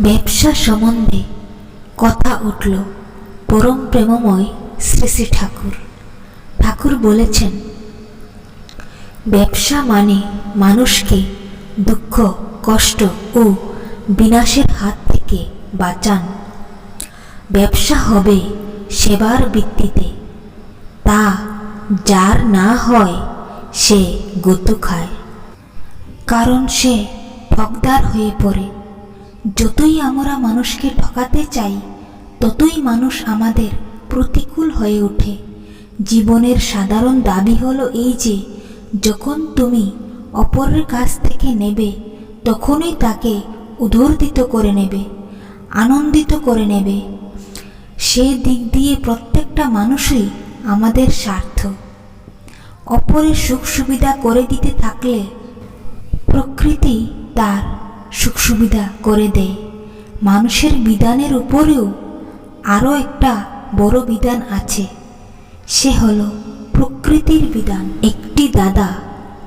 ব্যবসা সম্বন্ধে কথা উঠল পরম প্রেমময় শ্রী শ্রী ঠাকুর। ঠাকুর বলেছেন, ব্যবসা মানে মানুষকে দুঃখ, কষ্ট ও বিনাশের হাত থেকে বাঁচান। ব্যবসা হবে সেবার ভিত্তিতে। তা যার না হয়, সে গতু খায়। কারণ সে ঠকদার হয়ে পড়ে। যতই আমরা মানুষকে ঠকাতে চাই, ততই মানুষ আমাদের প্রতিকূল হয়ে ওঠে। জীবনের সাধারণ দাবি হলো এই যে, যখন তুমি অপরের কাছ থেকে নেবে, তখনই তাকে উদর্দিত করে নেবে, আনন্দিত করে নেবে। সে দিক দিয়ে প্রত্যেকটা মানুষই আমাদের স্বার্থ। অপরের সুখ সুবিধা করে দিতে থাকলে প্রকৃতি তার সুখ সুবিধা করে দেয়। মানুষের বিধানের উপরেও আরও একটা বড় বিধান আছে। সে হলো প্রকৃতির বিধান। একটি দাদা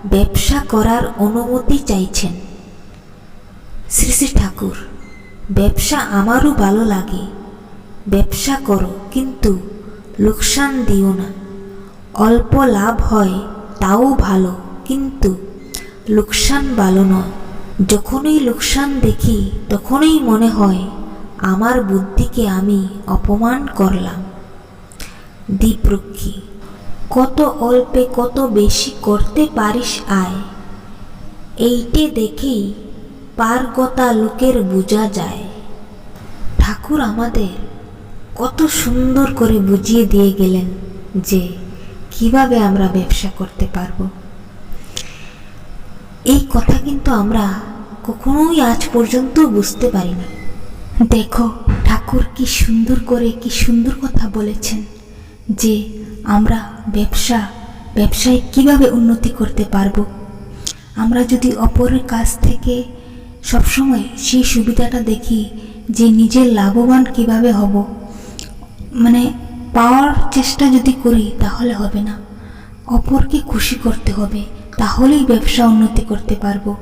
ব্যবসা করার অনুমতি চাইছেন। শ্রী শ্রী ঠাকুর, ব্যবসা আমারও ভালো লাগে। ব্যবসা করো, কিন্তু লোকসান দিও না। অল্প লাভ হয়, তাও ভালো, কিন্তু লোকসান ভালো নয়। যখনই লোকসান দেখি, তখনই মনে হয়, আমার বুদ্ধিকে আমি অপমান করলাম। দ্বীপরক্ষী কত অল্পে কত বেশি করতে পারিস আয়? এইটে দেখেই পারগতা লোকের বোঝা যায়। ঠাকুর আমাদের কত সুন্দর করে বুঝিয়ে দিয়ে গেলেন যে কীভাবে আমরা ব্যবসা করতে পারব। এই কথা কিন্তু আমরা কখনোই আজ পর্যন্ত বুঝতে পারিনি। দেখো, ঠাকুর কি সুন্দর করে, কি সুন্দর কথা বলেছেন যে আমরা ব্যবসা, ব্যবসায় কীভাবে উন্নতি করতে পারব। আমরা যদি অপরের কাছ থেকে সবসময় সেই সুবিধাটা দেখি যে নিজের লাভবান কীভাবে হব মানে পাওয়ার চেষ্টা যদি করি তাহলে হবে না। অপরকে খুশি করতে হবে। তাহলেই ব্যবসা উন্নতি করতে পারব।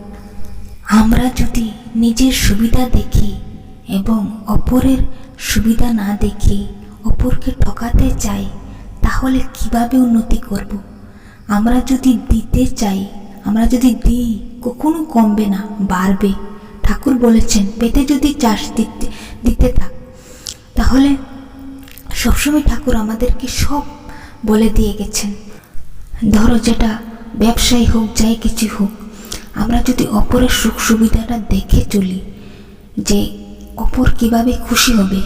আমরা যদি নিজের সুবিধা দেখি এবং অপরের সুবিধা না দেখি, অপরকে ঠকাতে চাই, তাহলে কীভাবে উন্নতি করব। আমরা যদি দিতে চাই, আমরা যদি দিই, কখনো কমবে না, বাড়বে। ঠাকুর বলেছেন পেতে যদি চাষ দিতে দিতে থাক, তাহলে সবসময় ঠাকুর আমাদেরকে সব বলে দিয়ে গেছেন। ধরো যেটা ব্যবসায়ী হোক, যাই কিছু হোক, আমরা যদি অপরের সুখ সুবিধাটা দেখে চলি যে অপর কীভাবে খুশি হবে,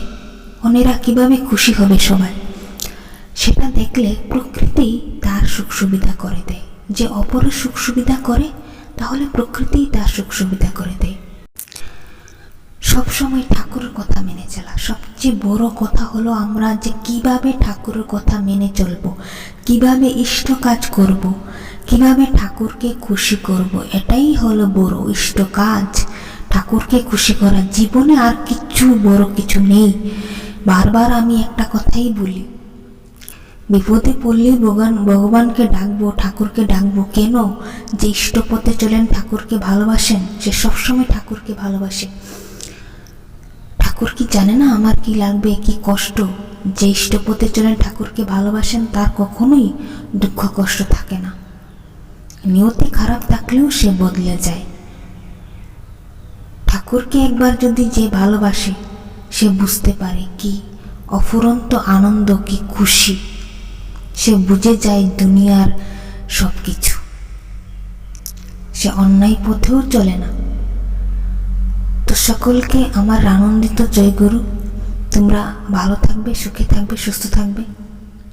অন্যেরা কীভাবে খুশি হবে সবাই, সেটা দেখলে প্রকৃতি তার সুখ সুবিধা করে দেয় যে অপরের সুখ সুবিধা করে, তাহলে প্রকৃতি তার সুখ সুবিধা করে দেয় সবসময় ঠাকুরের কথা মেনে চলা সবচেয়ে বড় কথা হলো আমরা যে কীভাবে ঠাকুরের কথা মেনে চলবো, কীভাবে ইষ্ট কাজ করব। কীভাবে ঠাকুরকে খুশি করব। এটাই হলো বড় ইষ্ট কাজ। ঠাকুরকে খুশি করা জীবনে আর কিছু বড় কিছু নেই। বারবার আমি একটা কথাই বলি, বিপদে পড়লে ভগবান, ভগবানকে ডাকবো, ঠাকুরকে ডাকবো কেন? যে ইষ্টপথে চলেন, ঠাকুরকে ভালোবাসেন, সে সবসময় ঠাকুরকে ভালোবাসে। ঠাকুর কি জানে না আমার কি লাগবে, কি কষ্ট? যে ইষ্টপথে চলেন, ঠাকুরকে ভালোবাসেন, তার কখনোই দুঃখ, কষ্ট থাকে না। নিয়তি খারাপ থাকলেও সে বদলে যায়। ঠাকুরকে একবার যদি যে ভালোবাসে, সে বুঝতে পারে কি অফুরন্ত আনন্দ, কি খুশি। সে বুঝে যায় দুনিয়ার সব কিছু সে অন্যায় পথেও চলে না। তো সকলকে আমার আনন্দিত জয়গুরু, তোমরা ভালো থাকবে, সুখে থাকবে, সুস্থ থাকবে।